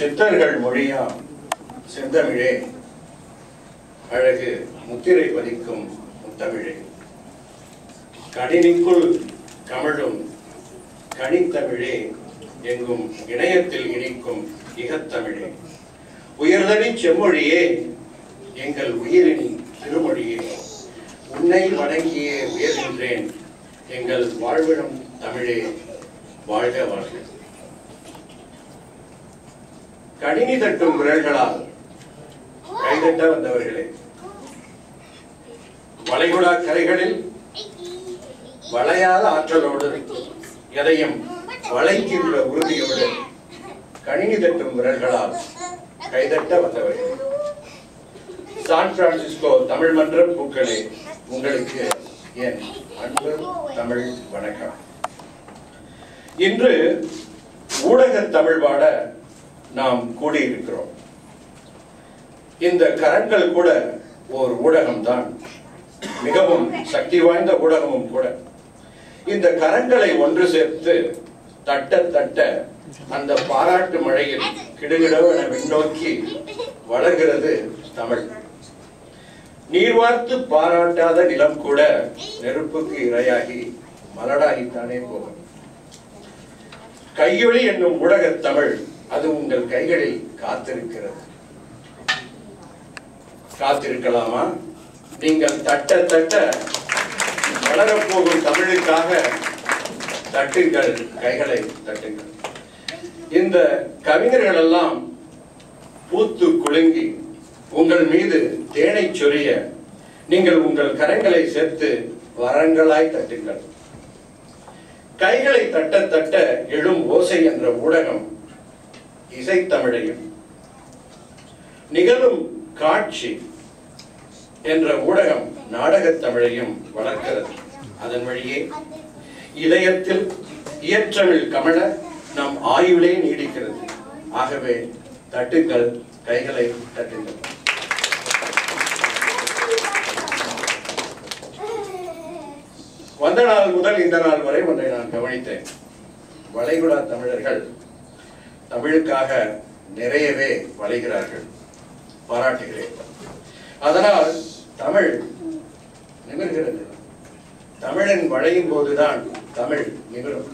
சித்தர்கள் மொழியாம் செந்தமிழே. அழகு முத்திரை பதிக்கும் முத்தமிழே. கணினிக்குள் கமழும் கனித்தமிழே எங்கும் இணையத்தில் இனிக்கும் இகத்தமிழே. உயர்தனி செம்மொழியே எங்கள் உயிரின் திருமொழியே. உன்னை வணங்கியே உயர்கின்றேன் எங்கள் வாழ்விடம் தமிழே. வாழ்க வாழ்க. கணினி தட்டும் விரல்களால் கைதட்ட வந்தவர்களே வளைகுடா கரைகளில் வளையாத ஆற்றலோடு எதையும் வளைக்கின்ற உறுதியோடு கணினி தட்டும் விரல்களால் கைதட்ட வந்தவர்கள். சான் பிரான்சிஸ்கோ தமிழ் மன்ற பூக்களே உங்களுக்கு என் அன்பு தமிழ் வணக்கம். இன்று ஊடக தமிழ் பாட நாம் கூடியிருக்கிறோம். இந்த கரங்கள் கூட ஓர் ஊடகம்தான். மிகவும் சக்தி வாய்ந்த ஊடகமும் கூட. இந்த கரங்களை ஒன்று சேர்த்து தட்ட தட்ட அந்த பாராட்டு மழையில் கிடுகிடவென விண்ணோக்கி வளர்கிறது தமிழ். நீர்வார்த்து பாராட்டாத நிலம் கூட நெருப்புக்கு இரையாகி மலடாகித்தானே போகும். கையொளி என்னும் ஊடகத் தமிழ் அது உங்கள் கைகளில் காத்திருக்கிறது. காத்திருக்கலாமா? நீங்கள் தட்ட தட்ட வளரப்போகும் தமிழுக்காக தட்டுங்கள் கைகளை தட்டுங்கள். இந்த கவிஞர்கள் எல்லாம் பூத்து குலுங்கி உங்கள் மீது தேனை சொரிய நீங்கள் உங்கள் கரங்களை சேர்த்து வரங்களாய் தட்டுங்கள். கைகளை தட்ட தட்ட எழும் ஓசை என்ற ஊடகம் இசைத்தமிழையும் நிகழும் காட்சி என்ற ஊடகம் நாடகத் தமிழையும் வளர்க்கிறது. அதன் வழியே இதயத்தில் இயற்றமிழ் கமழ நம் ஆயுளே நீடிக்கிறது. ஆகவே தட்டுங்கள் கைகளை தட்டுங்கள். வந்த நாள் முதல் இந்த நாள் வரை ஒன்றை நான் கவனித்தேன். வளைகுடா தமிழர்கள் தமிழுக்காக நிறையவே வளைகிறார்கள் பாராட்டுகிறேன் அதனால் தமிழ் நிமிர்கிறது. தமிழன் வளையும் போதுதான் தமிழ் நிமிரும்.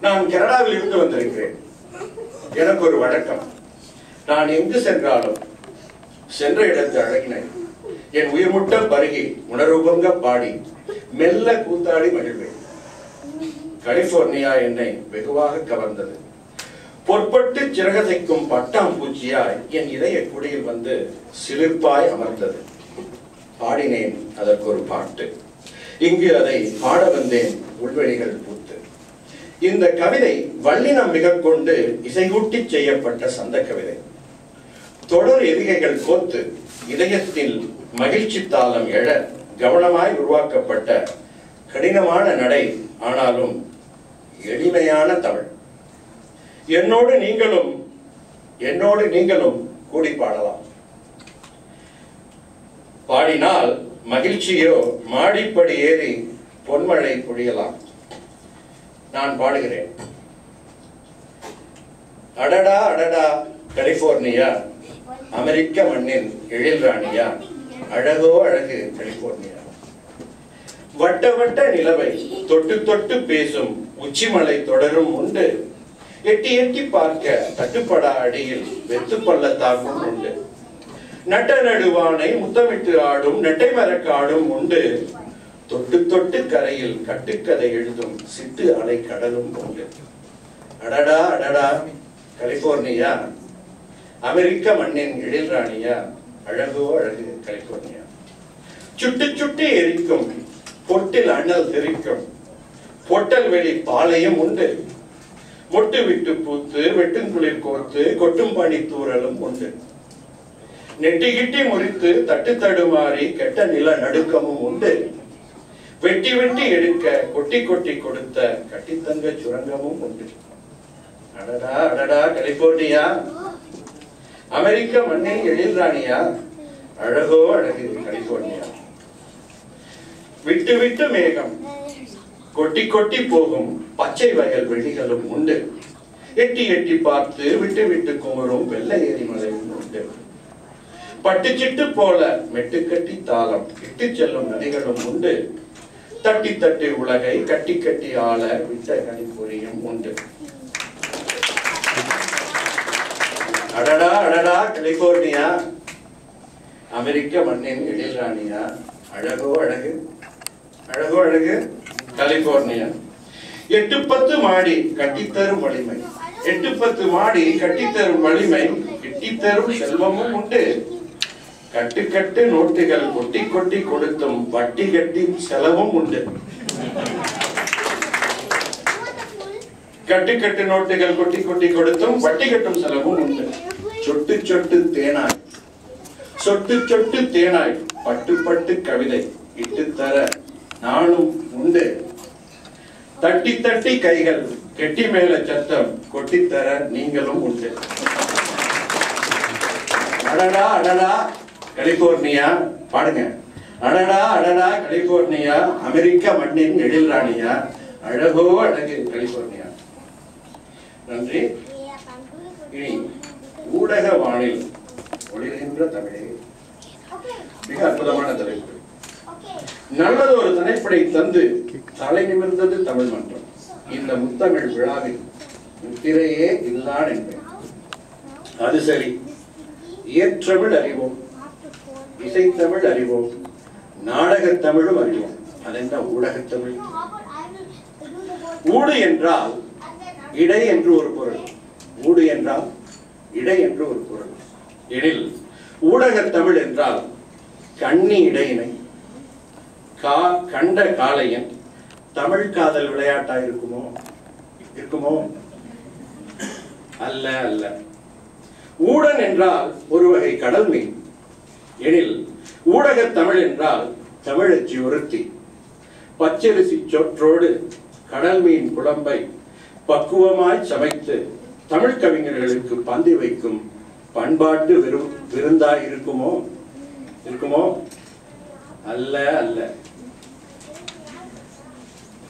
நான் கனடாவில் இருந்து வந்திருக்கிறேன். எனக்கு ஒரு வழக்கம். நான் எங்கு சென்றாலும் சென்ற இடத்து அழகினேன். என் உயிர்முட்ட பருகி உணர்வுபங்க பாடி மெல்ல கூத்தாடி மகிழ்வேன். கலிபோர்னியா என்னை வெகுவாக கவர்ந்தது. பொற்பட்டு சிறகசைக்கும் பட்டாம்பூச்சியாய் என் இதய குடியில் வந்து சிலிர்ப்பாய் அமர்ந்தது. பாடினேன் அதற்கு ஒரு பாட்டு. இங்கு அதை பாட வந்தேன் உள்வெளிகள் பூத்து. இந்த கவிதை வள்ளினம் மிக கொண்டு இசையூட்டி செய்யப்பட்ட சந்த கவிதை. தொடர் எதிகைகள் கோத்து இதயத்தில் மகிழ்ச்சி தாளம் எழ கவனமாய் உருவாக்கப்பட்ட கடினமான நடை ஆனாலும் எளிமையான தமிழ். என்னோடு நீங்களும் என்னோடு நீங்களும் கூடி பாடலாம். பாடினால் மகிழ்ச்சியோ மாடிப்படி ஏறி பொன்மழை பொழியலாம். நான் பாடுகிறேன். அடடா அடடா கலிபோர்னியா அமெரிக்க மண்ணின் எழில் ராணியா அழகோ அழகு கலிபோர்னியா. வட்ட வட்ட நிலவை தொட்டு தொட்டு பேசும் உச்சிமலை தொடரும் உண்டு. எட்டி எட்டி பார்க்க தட்டுப்பட அடியில் வெத்து பள்ளத்தாக்கும் உண்டு. நட்ட நடுவானை முத்தமிட்டு ஆடும் நெட்டை மரக்காடும் உண்டு. தொட்டு தொட்டு கரையில் கட்டுக்கதை எழுதும் சிட்டு அலை கடலும் உண்டு. அடடா அடடா கலிபோர்னியா. அமெரிக்க மண்ணின் எழில் ராணியா. அழகோ அழகு கலிபோர்னியா. சுட்டு சுட்டு எரிக்கும் பொட்டில் அண்ணல் தெரிக்கும் பொட்டல் வெளி பாளையம் உண்டு. மொட்டு விட்டு பூத்து வெட்டுங்குளிர் கோர்த்து கொட்டும் பனி தூறலும் உண்டு. நெட்டி கிட்டி முறித்து தட்டு தடுமாறி கெட்ட நில நடுக்கமும் உண்டு. வெட்டி வெட்டி எடுக்க கொட்டி கொட்டி கொடுத்த கட்டித்தங்க சுரங்கமும் உண்டு. அடடா அடடா கலிபோர்னியா. அமெரிக்க மண்ணின் எழில் ராணியா அழகோ அழகு கலிபோர்னியா. விட்டு விட்டு மேகம். கொட்டி கொட்டி போகும் பச்சை வயல் வெளிகளும் உண்டு. எட்டி எட்டி பார்த்து விட்டு விட்டு குமரும் வெள்ளை எரிமலையும் உண்டு. பட்டுச்சிட்டு போல மெட்டுக்கட்டி தாளம் இட்டு செல்லும் நதிகளும் உண்டு. தட்டி தட்டி உலகை கட்டி கட்டி ஆள விட்ட கணிப்பொறியும் உண்டு. அடடா அடடா கலிபோர்னியா. அமெரிக்க மண்ணின் எழில்ராணியா அழகோ அழகு. அழகோ அழகு. கலிபோர்னியா. எட்டு பத்து மாடி கட்டித்தரும் வலிமை. எட்டு பத்து மாடி கட்டித்தரும் வலிமை. கட்டித்தரும் செல்வமும் உண்டு. கட்டு கட்டு நோட்டுகள் கொட்டி கொட்டி கொடுத்தும் வட்டி கட்டி செலவும் உண்டு. கட்டு கட்டு நோட்டுகள் கொட்டி கொட்டி கொடுத்தும் வட்டி கட்டும் செலவும் உண்டு. சொட்டு சொட்டு தேனாய். சொட்டு சொட்டு தேனாய். பட்டு பட்டு கவிதை இட்டு தர நானும் உண்டு. தட்டி தட்டி கைகள் கெட்டி மேல சத்தம் கொட்டித்தர நீங்களும் உண்டு. அடடா அடடா கலிபோர்னியா பாடுங்க. அடடா அடடா கலிபோர்னியா அமெரிக்க மண்ணின் எழில் ராணியா அழகோ அழகு கலிபோர்னியா. நன்றி. இனி ஊடக வானில் ஒளிர்கின்ற தமிழே. மிக அற்புதமான தலைப்பு. நல்லது ஒரு தலைப்படை தந்து தலை நிமிர்ந்தது தமிழ் மன்றம். இந்த முத்தமிழ் விழாவில் முத்திரையே இதுதான் என்பேன். அது சரி. இயற்றமிழ் அறிவோம். இசைத்தமிழ் அறிவோம். நாடகத்தமிழும் அறிவோம். அதென்ன ஊடகத் தமிழ்? ஊடு என்றால் இடை என்று ஒரு பொருள். ஊடு என்றால் இடை என்று ஒரு பொருள். எனில் ஊடகத் தமிழ் என்றால் கண்ணி இடையினை. கா கண்ட காளையன் தமிழ் காதல் விளையாட்டா இருக்குமோ? இருக்குமோ? அல்ல அல்ல. ஊடன் என்றால் ஒரு வகை கடல் மீன். எனில் ஊடகத் தமிழ் என்றால் தமிழச்சி ஒருத்தி. பச்சரிசி சொற்றோடு கடல் மீன் குழம்பை பக்குவமாய் சமைத்து தமிழ் கவிஞர்களுக்கு பந்தி வைக்கும் பண்பாட்டு விரு விருந்தாய் இருக்குமோ? இருக்குமோ? அல்ல அல்ல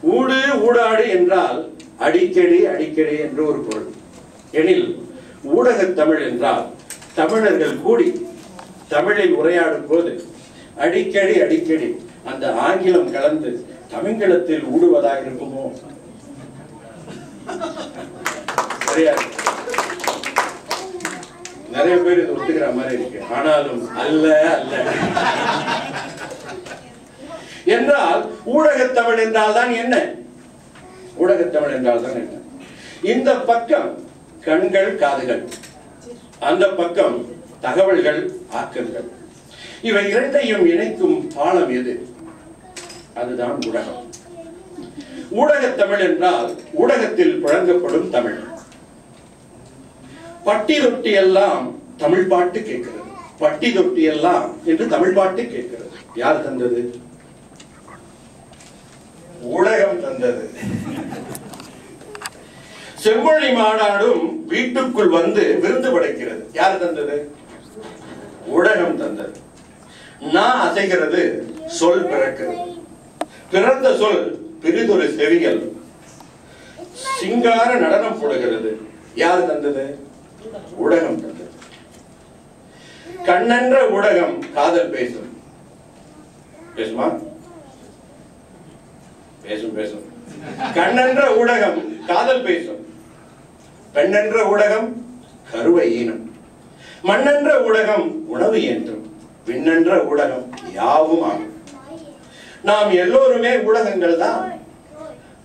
ஊடு ஊடாடு என்றால் அடிக்கடி அடிக்கடி என்று ஒரு பொருள். எனில் ஊடகத் தமிழ் என்றால் தமிழர்கள் கூடி தமிழில் உரையாடும் போது அடிக்கடி அடிக்கடி அந்த ஆங்கிலம் கலந்து தமிழத்தில் ஊடுவதாக இருக்குமோ? சரியா நிறைய பேர் இது ஒத்துக்கிற மாதிரி இருக்கு. ஆனாலும் அல்ல அல்ல. என்றால் ஊடகத்தமிழ் என்றால் தான் என்ன? ஊடகத்தமிழ் என்றால் தான் என்ன? இந்த பக்கம் கண்கள் காதுகள். அந்த பக்கம் தகவல்கள் ஆக்கங்கள். இவை இரண்டையும் இணைக்கும் பாலம் எது? அதுதான் ஊடகம். ஊடகத்தமிழ் என்றால் ஊடகத்தில் புழங்கப்படும் தமிழ். பட்டி தொட்டி எல்லாம் தமிழ் பாட்டு கேட்கிறது. பட்டி தொட்டி எல்லாம் என்று தமிழ் பாட்டு கேட்கிறது. யார் தந்தது? ஊடகம் தந்தது. செம்மொழி மாநாடும் வீட்டுக்குள் வந்து விருந்து படைக்கிறது. யார் தந்தது? ஊடகம் தந்தது. நான் அசைகிறது சொல் பிறக்கிறது பிறந்த சொல் பிரிதொரு செவிகள் சிங்கார நடனம் போடுகிறது. யார் தந்தது? ஊடகம் தந்தது. கண்ணென்ற ஊடகம் காதல் பேசும். பேசுமா? பேசும் பேசும். கண்ணென்ற ஊடகம் காதல் பேசும். பெண்ணென்ற ஊடகம் கருவை ஈனும். மண்ணென்ற ஊடகம் உணவு ஏற்றும். விண்ணென்ற ஊடகம் யாவும் ஆகும். நாம் எல்லோருமே ஊடகங்கள் தான்.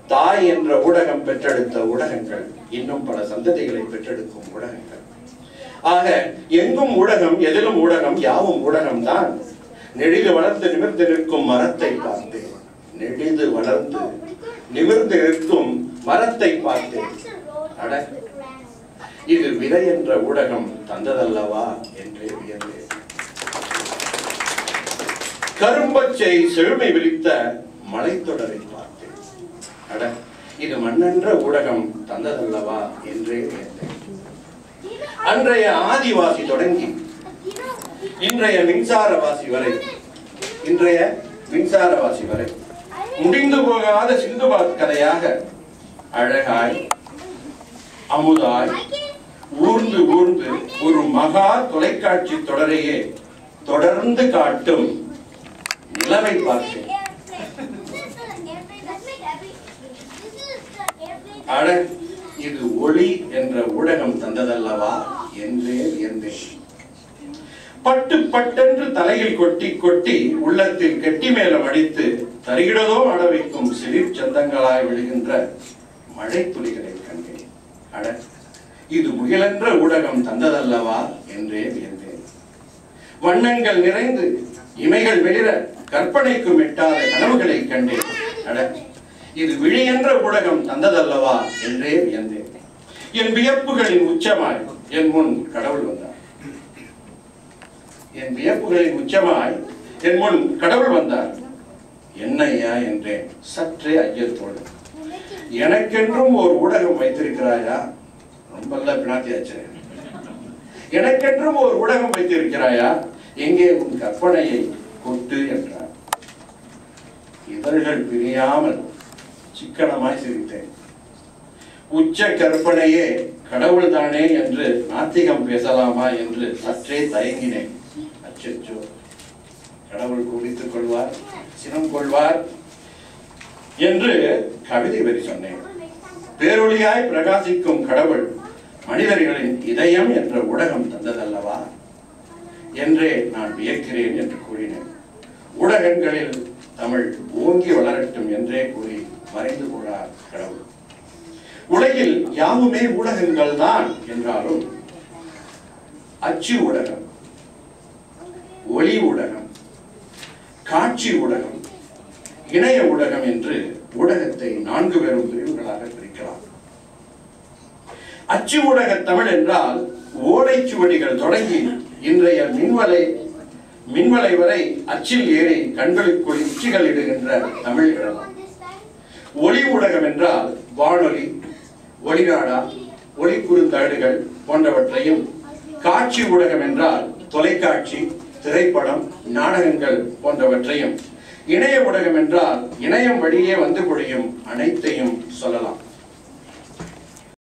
தாய் என்ற ஊடகம் பெற்றெடுத்த ஊடகங்கள். இன்னும் பல சந்ததிகளை பெற்றெடுக்கும் ஊடகங்கள். ஆக எங்கும் ஊடகம் எதிலும் ஊடகம் யாவும் ஊடகம் தான். நெடிது வளர்த்து நிமிர்ந்து நிற்கும் மரத்தை பார்த்தேன். நெடிது வளர்ந்து நிமிர்ந்து நிற்கும் மரத்தை பார்த்தேன் அட இது விதை என்ற ஊடகம் தந்ததல்லவா என்றே வியந்தேன். கரும்பச்சை செழுமை விரித்த மலைத்தொடரை பார்த்தேன். அட இது மண்ணென்ற ஊடகம் தந்ததல்லவா என்றே வியந்தேன். அன்றைய ஆதிவாசி தொடங்கி இன்றைய மின்சாரவாசி வரை இன்றைய மின்சாரவாசி வரை முடிந்து போகாத சிந்துபாத் கதையாக அழகாய் அமுதாய் ஊர்ந்து ஊர்ந்து ஒரு மகா தொலைக்காட்சி தொடரையே தொடர்ந்து காட்டும் நிலவை பார்த்தேன். அழ இது ஒளி என்ற ஊடகம் தந்ததல்லவா? என்றே வியந்தேன் பட்டு பட்டென்று தலையில் கொட்டி கொட்டி உள்ளத்தில் கெட்டி மேலம் அடித்து தருகிறதோ அட வைக்கும் சிலிர் சந்தங்களாய் விழுகின்ற மழை துளிகளை கண்டேன். அட இது முகிலென்ற ஊடகம் தந்ததல்லவா என்றே வியந்தேன். வண்ணங்கள் நிறைந்து இமைகள் வெளிர கற்பனைக்கு எட்டாத கனவுகளை கண்டேன். அட இது விழி என்ற ஊடகம் தந்ததல்லவா என்றே வியந்தேன். என் வியப்புகளின் உச்சமாய் என் முன் கடவுள் வந்தார். என் வியப்புகளின் உச்சமாய் என் முன் கடவுள் வந்தார். என்னையா என்றேன். சற்றே ஐயத்தோடு. எனக்கென்றும் ஒரு ஊடகம் வைத்திருக்கிறாயா? ரொம்ப பினாத்தியாச்சு எனக்கென்றும் ஒரு ஊடகம் வைத்திருக்கிறாயா? எங்கே உன் கற்பனையை கொட்டு என்றார். இதழ்கள் பிரியாமல் சிக்கனமாய் சிரித்தேன். உச்ச கற்பனையே கடவுள் தானே என்று நாத்திகம் பேசலாமா என்று சற்றே தயங்கினேன். அச்சச்சோ. கடவுள் குடித்துக் கொள்வார் சினம் கொள்வார் என்று கவிதை வரி சொன்னேன். பேரொழியாய் பிரகாசிக்கும் கடவுள் மனிதர்களின் இதயம் என்ற ஊடகம் தந்ததல்லவா? என்றே நான் வியக்கிறேன் என்று கூறினேன். ஊடகங்களில் தமிழ் ஓங்கி வளரட்டும் என்றே கூறி மறைந்து கொள்ளார் கடவுள். உலகில் யாவுமே ஊடகங்கள் தான் என்றாலும் அச்சு ஊடகம். ஒளி ஊடகம் காட்சி ஊடகம் இணைய ஊடகம் என்று ஊடகத்தை நான்கு பெரும் பிரிவுகளாக பிரிக்கலாம். அச்சு ஊடக தமிழ் என்றால் ஓலைச்சுவடிகள் தொடங்கி இன்றைய மின்வலை மின்வலை வரை அச்சில் ஏறி கண்களுக்குள் உச்சிகள் இடுகின்ற தமிழ் இடலாம் ஒளி ஊடகம் என்றால் வானொலி ஒளிநாடா ஒளி குறுந்தகடுகள் போன்றவற்றையும் காட்சி ஊடகம் என்றால் தொலைக்காட்சி திரைப்படம் நாடகங்கள் போன்றவற்றையும் இணைய ஊடகம் என்றால் இணையம் வழியே வந்து பொழியும் அனைத்தையும் சொல்லலாம்.